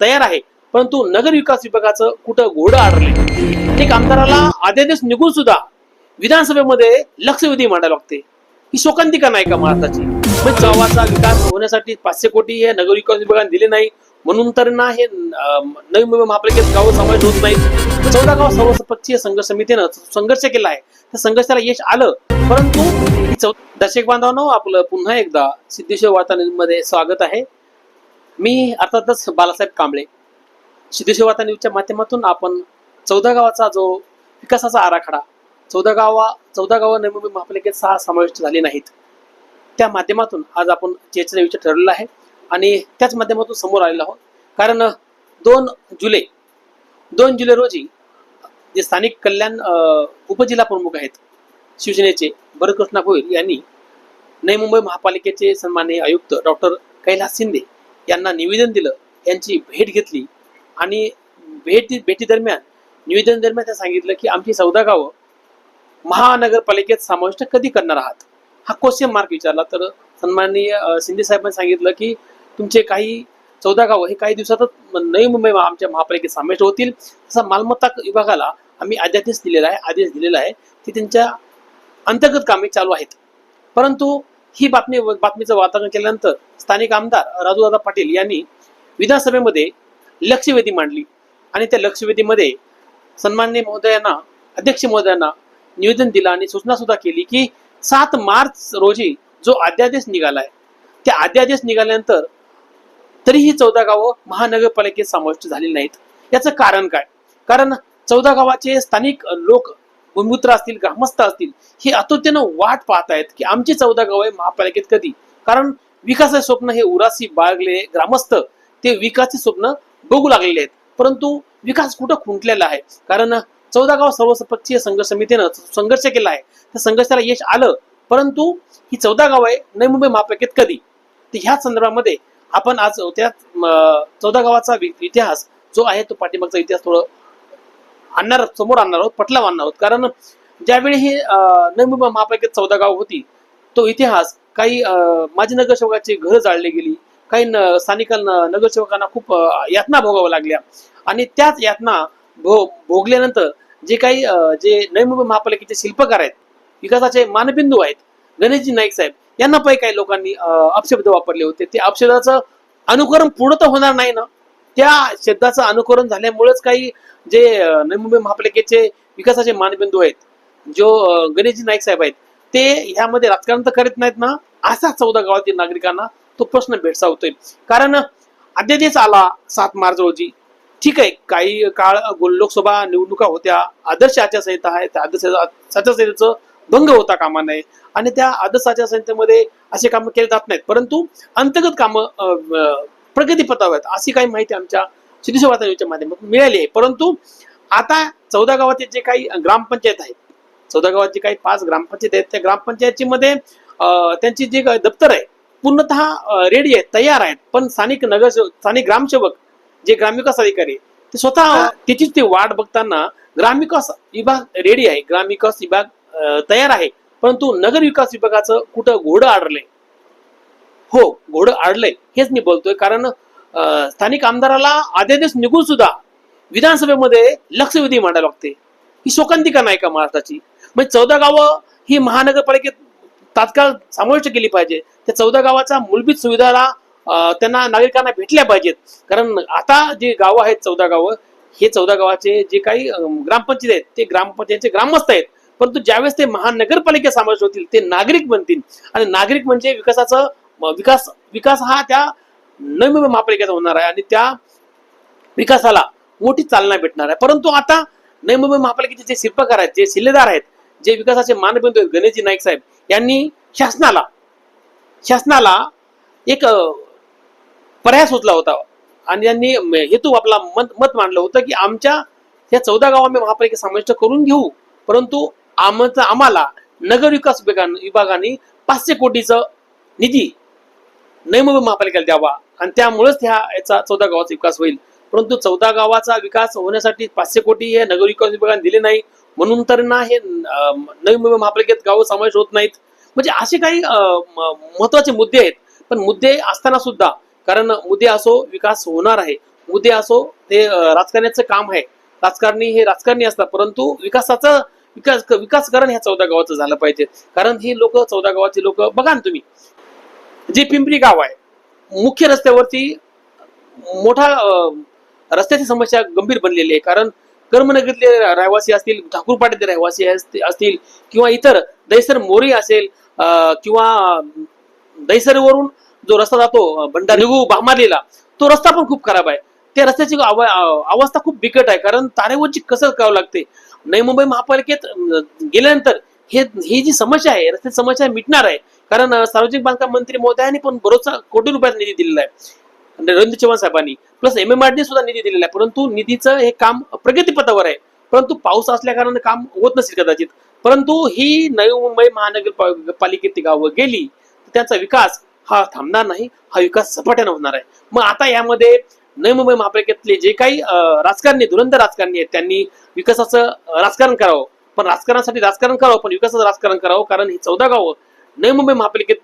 तयार आहे. परंतु नगर विकास विभागाचं कुठं घोडं आढळले? एक आमदाराला अध्यादेश निघून सुद्धा विधानसभेमध्ये लक्षवेधी मांडायला लागते. ही शोकांतिका नाही का महाराष्ट्राची? म्हणजे गावाचा विकास होण्यासाठी पाचशे कोटी हे नगर विकास विभागाने दिले नाही. म्हणून तर ना हे नवी मुंबई महापालिकेत गाव समावेश होत नाही चौदा गाव सर्वसपक्षीय संघर्ष समितीनं संघर्ष केला आहे. त्या संघर्षाला यश आलं. परंतु चौ दर्शक बांधवांनो आपलं पुन्हा एकदा सिद्धेश्वर वार्तामध्ये स्वागत आहे. मी अर्थातच बालासाहेब कांबळे. सिद्धेश्वर न्यूजच्या माध्यमातून आपण चौदा गावाचा जो विकासाचा आराखडा चौदा गावा चौदा गावं नवी मुंबई महापालिकेत सहा समाविष्ट झाली नाहीत. त्या माध्यमातून आज आपण चर्चेचा विचार ठरवलेला आहे आणि त्याच माध्यमातून समोर आलेलो आहोत. कारण दोन जुलै दोन जुलै रोजी जे स्थानिक कल्याण उपजिल्हा प्रमुख आहेत शिवसेनेचे भरतकृष्णा गोयल यांनी नवी मुंबई महापालिकेचे सन्माननीय आयुक्त डॉक्टर कैलास शिंदे यांना निवेदन दिलं यांची भेट घेतली. आणि भेट भेटी भेटीदरम्यान निवेदन दरम्यान त्या सांगितलं की आमची चौदा गावं महानगरपालिकेत समाविष्ट कधी करणार आहात? हा क्वेश्चन मार्क विचारला. तर सन्माननीय शिंदे साहेबांनी सांगितलं की तुमचे काही चौदा गावं हे काही दिवसातच नवी मुंबई आमच्या महापालिकेत समाविष्ट होतील. तसा मालमत्ता विभागाला आम्ही आदेश दिलेला आहे आदेश दिलेला आहे की त्यांच्या अंतर्गत कामे चालू आहेत. परंतु ही बातमी बातमीचं वातावरण केल्यानंतर स्थानिक आमदार राजूदादा पाटील यांनी विधानसभेमध्ये लक्षवेधी मांडली. आणि त्या लक्षवेधीमध्ये सन्माननीय महोदयांना अध्यक्ष महोदयांना निवेदन दिलं आणि सूचना सुद्धा केली की सात मार्च रोजी जो अध्यादेश निघालाय त्या अध्यादेश निघाल्यानंतर तरीही चौदा गावं महानगरपालिकेत समाविष्ट झाली नाहीत. याचं कारण काय? कारण चौदा गावाचे स्थानिक लोक भूमिपुत्र असतील ग्रामस्थ असतील हे आतुरतेनं वाट पाहत आहेत की आमची चौदा गावं महापालिकेत कधी? कारण विकासाचे स्वप्न हे उरासी बाळगले ग्रामस्थ ते विकासचे स्वप्न बघू लागलेले आहेत. परंतु विकास कुठं खुंटलेला आहे? कारण चौदा गाव सर्वसपक्षीय संघर्ष समितीनं संघर्ष केला आहे. त्या संघर्षाला यश आलं परंतु ही चौदा गाव आहे नवी मुंबई महापालिकेत कधी? तर ह्या संदर्भामध्ये आपण आज त्या चौदा गावाचा वि- इतिहास जो आहे तो पाठीमागचा इतिहास थोडं आणणार समोर आणणार आहोत पटला आणणार आहोत. कारण ज्यावेळी ही नवमुंबई महापालिकेत चौदा गाव होती तो इतिहास काही माजी नगरसेवकाची घरं जाळली गेली काही स्थानिक नगरसेवकांना खूप यातना भोगाव्या लागल्या. आणि त्याच यातना भो भोगल्यानंतर जे काही अं, जे नवी मुंबई महापालिकेचे शिल्पकार आहेत विकासाचे मानबिंदू आहेत गणेशजी नाईक साहेब यांना पण काही लोकांनी अपशब्द वापरले होते. ते अपशब्दाचं अनुकरण पूर्ण तर होणार नाही ना? त्या शब्दाचं अनुकरण झाल्यामुळेच काही जे नवी मुंबई महापालिकेचे विकासाचे मानबिंदू आहेत जो गणेशजी नाईक साहेब आहेत ते ह्यामध्ये राजकारण तर करत नाहीत ना असा चौदा गावातील नागरिकांना तो प्रश्न भेडसावतोय. कारण अध्यादेश आला सात मार्च रोजी. ठीक आहे काही काळ लोकसभा निवडणुका होत्या आदर्श आचारसंहिता आहे त्या आदर्श आचारसंहितेचं भंग होता कामा नये. आणि त्या आदर्श आचारसंहितेमध्ये असे कामं केले जात नाहीत. परंतु अंतर्गत कामं प्रगती अं, प्रगतीपथावर आहेत अशी काही माहिती आमच्या सिद्धेश्वर वातावरणाच्या माध्यमातून मिळाली आहे. परंतु आता चौदा गावातील जे काही ग्रामपंचायत आहेत चौदा गावात जे काही पाच ग्रामपंचायत आहेत त्या ग्रामपंचायतची मध्ये अं, त्यांची जी दप्तर आहे पूर्णतः रेडी आहेत तयार आहेत. पण स्थानिक नगर स्थानिक ग्रामसेवक जे ग्रामविकास अधिकारी ते स्वतः त्याचीच ती वाट बघताना ग्रामविकास विभाग रेडी आहे. ग्रामविकास विभाग तयार आहे. परंतु नगर विकास विभागाचं कुठं घोडं आढळलंय? हो घोडं आडलंय हेच मी बोलतोय. कारण स्थानिक आमदाराला अध्यादेश निघून सुद्धा विधानसभेमध्ये लक्षवेधी मांडायला लागते. ही शोकांतिका नाही का महाराष्ट्राची? म्हणजे चौदा गावं ही महानगरपालिकेत तात्काळ समाविष्ट केली पाहिजे. त्या चौदा गावाचा मूलभूत सुविधाला त्यांना नागरिकांना भेटल्या पाहिजेत. कारण आता जे गावं आहेत चौदा गावं हे चौदा गावाचे जे काही ग्रामपंचायत आहेत ते ग्रामपंचायतचे ग्रामस्थ आहेत. परंतु ज्यावेळेस ते महानगरपालिकेत समावेश होतील ते नागरिक बनतील. आणि नागरिक म्हणजे विकासाचं विकास विकास हा त्या नवीन महापालिकेचा होणार आहे आणि त्या विकासाला मोठी चालना भेटणार आहे. परंतु आता नवी मुंबई महापालिकेचे जे शिल्पकार आहेत जे शिल्लेदार आहेत जे विकासाचे मानबिंदू आहेत गणेशजी नाईक साहेब यांनी शासनाला शासनाला एक पर्याय सुचला होता आणि यांनी हेतू आपला मत मत मांडलं होतं की आमच्या या चौदा गाव आम्ही समाविष्ट करून घेऊ. परंतु आमचं आम्हाला नगर विकास विभागाने पाचशे कोटीचं निधी नवी महापालिकेला द्यावा. आणि त्यामुळेच ह्या याचा चौदा गावाचा विकास होईल. परंतु चौदा गावाचा विकास होण्यासाठी पाचशे कोटी हे नगर विकास विभागाने दिले नाही. म्हणून तर ना हे नवी मुंबई महापालिकेत गावं समावेश होत नाहीत. म्हणजे असे काही महत्त्वाचे मुद्दे आहेत. पण मुद्दे असताना सुद्धा कारण मुद्दे असो विकास होणार आहे. मुद्दे असो ते राजकारण्याचं काम आहे. राजकारणी हे राजकारणी असतात. परंतु विकासाचं विकास विकासकरण ह्या चौदा गावाचं झालं पाहिजे. कारण ही लोक चौदा गावाची लोक बघा ना तुम्ही. जे पिंपरी गाव आहे मुख्य रस्त्यावरती मोठा रस्त्याची समस्या गंभीर बनलेली आहे. कारण कर्मनगरीतले रहिवासी असतील ठाकूरपाड्यातले रहिवासी असतील असतील किंवा इतर दैसर मोरी असेल किंवा दैसरवरून जो रस्ता जातो अं, भंडारगू बामालेला तो रस्ता पण खूप खराब आहे. त्या रस्त्याची अवस्था खूप बिकट आहे. कारण तारेवरची कसर करावं लागते. नवी मुंबई महापालिकेत गेल्यानंतर हे ही जी समस्या आहे रस्त्याची समस्या मिटणार आहे कारण सार्वजनिक बांधकाम मंत्री मोदयांनी पण बरोचसा कोटी रुपयात निधी दिलेला आहे. नरेंद्र चव्हाण साहेबांनी प्लस एम एम सुद्धा निधी दिलेला आहे. परंतु निधीचं हे काम प्रगतीपथावर आहे. परंतु पाऊस असल्याकारणाने काम होत नसेल कदाचित. परंतु ही नवी मुंबई महानगर महानगरपालिकेत गावं गेली त्याचा त्यांचा विकास हा थांबणार नाही. हा विकास झपाट्यानं होणार आहे. मग आता यामध्ये नवी मुंबई महापालिकेतले जे काही राजकारणी धुरंधर राजकारणी आहेत त्यांनी विकासाचं राजकारण करावं. पण राजकारणासाठी राजकारण करावं पण विकासाचं राजकारण करावं कारण ही चौदा गावं नवी मुंबई महापालिकेत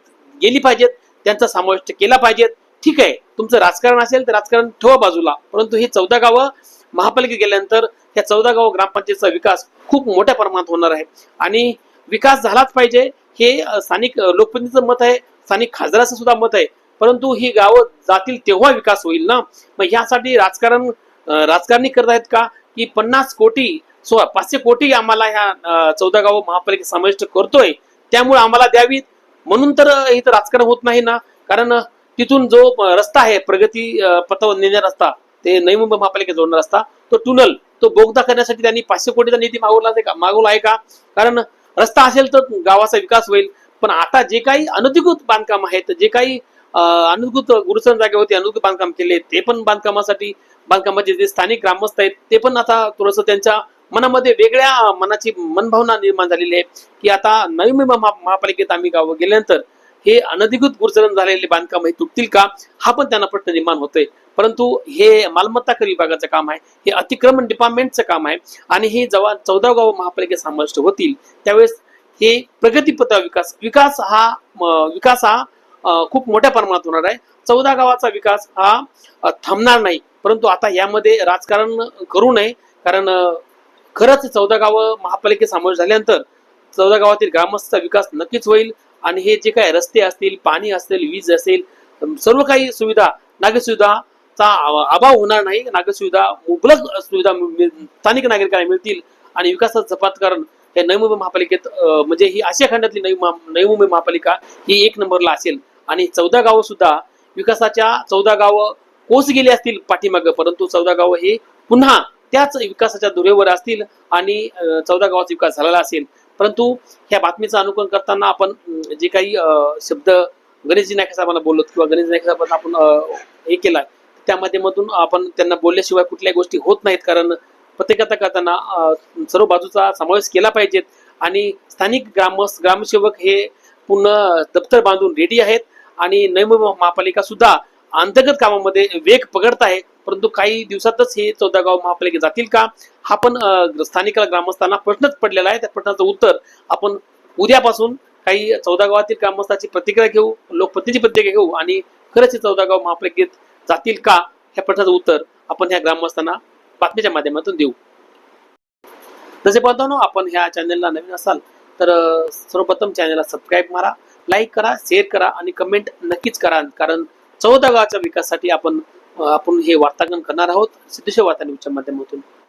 गेली पाहिजेत त्यांचा समाविष्ट केला पाहिजेत. ठीक आहे तुमचं राजकारण असेल तर राजकारण ठेवा बाजूला. परंतु ही चौदा गावं महापालिकेत गेल्यानंतर त्या चौदा गाव ग्रामपंचायतचा विकास खूप मोठ्या प्रमाणात होणार आहे. आणि विकास झालाच पाहिजे हे स्थानिक लोकप्रतिनिधीचं मत आहे स्थानिक खासदाराचं सुद्धा मत आहे. परंतु ही गावं जातील तेव्हा विकास होईल ना? मग यासाठी राजकारण राजकारणी करत आहेत का? की पन्नास कोटी सो पाचशे कोटी आम्हाला ह्या चौदा गाव महापालिकेत समाविष्ट करतोय त्यामुळे आम्हाला द्यावीत म्हणून तर इथं राजकारण होत नाही ना. कारण तिथून जो रस्ता आहे प्रगती अं, पथावर नेणारा रस्ता ते नवी मुंबई महापालिकेत जोडणार रस्ता तो टुनल तो बोगदा करण्यासाठी त्यांनी पाचशे कोटीचा निधी मागवला आहे का? मागवला आहे का? कारण रस्ता असेल तर गावाचा विकास होईल. पण आता जे काही अनधिकृत बांधकाम आहेत जे काही अं, गुरुसन जागेवरती अनधिकृत बांधकाम केले ते पण बांधकामासाठी बांधकामाचे जे स्थानिक ग्रामस्थ आहेत ते पण आता थोडस त्यांच्या मनामध्ये वेगळ्या मनाची मनभावना निर्माण झालेली आहे की आता नवी मुंबई महा- महापालिकेत आम्ही गाव गेल्यानंतर हे अनधिकृत गुरुचरण झालेले बांधकाम हे तुटतील का? हा पण त्यांना प्रश्न निर्माण होतोय. परंतु हे मालमत्ता कर विभागाचं काम आहे हे अतिक्रमण डिपार्टमेंटचं काम आहे आणि हे जेव्हा चौदा गाव महापालिकेत समाविष्ट होतील त्यावेळेस हे प्रगतीपथ विकास विकास हा विकास हा खूप मोठ्या प्रमाणात होणार आहे. चौदा गावाचा विकास हा थांबणार नाही. परंतु आता यामध्ये राजकारण करू नये कारण खरंच चौदा गावं महापालिकेत समावेश झाल्यानंतर चौदा गावातील ग्रामस्थचा विकास नक्कीच होईल. आणि हे जे काही रस्ते असतील पाणी असेल वीज असेल सर्व काही सुविधा नागरिक सुविधाचा अभाव होणार नाही. नागरिक सुविधा मुबलक सुविधा स्थानिक नागरिकांना मिळतील आणि विकासाचं झपाटकरण हे नवी मुंबई महापालिकेत म्हणजे ही आशिया खंडातली नवी नवी मुंबई महापालिका ही एक नंबरला असेल. आणि चौदा गावं सुद्धा विकासाच्या चौदा गावं कोस गेली असतील पाठीमागं परंतु चौदा गावं हे पुन्हा त्याच विकासाच्या दुरेवर असतील आणि चौदा गावाचा विकास झालेला असेल. परंतु ह्या बातमीचं अनुकरण करताना आपण जे काही शब्द गणेशजी नायक साहेबांना बोललो किंवा गणेश नायक साहेबांना आपण हे केला त्या माध्यमातून आपण त्यांना बोलल्याशिवाय कुठल्याही गोष्टी होत नाहीत. कारण पत्रकारिता करताना सर्व बाजूचा समावेश केला पाहिजेत आणि स्थानिक ग्राम ग्रामसेवक हे पूर्ण दप्तर बांधून रेडी आहेत आणि नैम महापालिका सुद्धा अंतर्गत कामामध्ये वेग पकडत आहे परंतु काही दिवसातच हे चौदा गाव महापालिकेत जातील का? हा पण स्थानिक ग्रामस्थांना प्रश्नच पडलेला आहे. त्या प्रश्नाचं उत्तर आपण उद्यापासून काही चौदा गावातील ग्रामस्थांची प्रतिक्रिया घेऊ लोकप्रतिनिधी प्रतिक्रिया घेऊ आणि खरंच हे चौदा गाव महापालिकेत जातील का? ह्या प्रश्नाचं उत्तर आपण ह्या ग्रामस्थांना बातमीच्या माध्यमातून देऊ. जसे पाहतो आपण ह्या चॅनलला नवीन असाल तर सर्वप्रथम चॅनलला सबस्क्राईब मारा लाईक करा शेअर करा आणि कमेंट नक्कीच करा. कारण चौदा गावाच्या विकासासाठी आपण आपण हे वार्तांकन करणार आहोत. सिद्धेश्वर वार्ता माध्यमातून.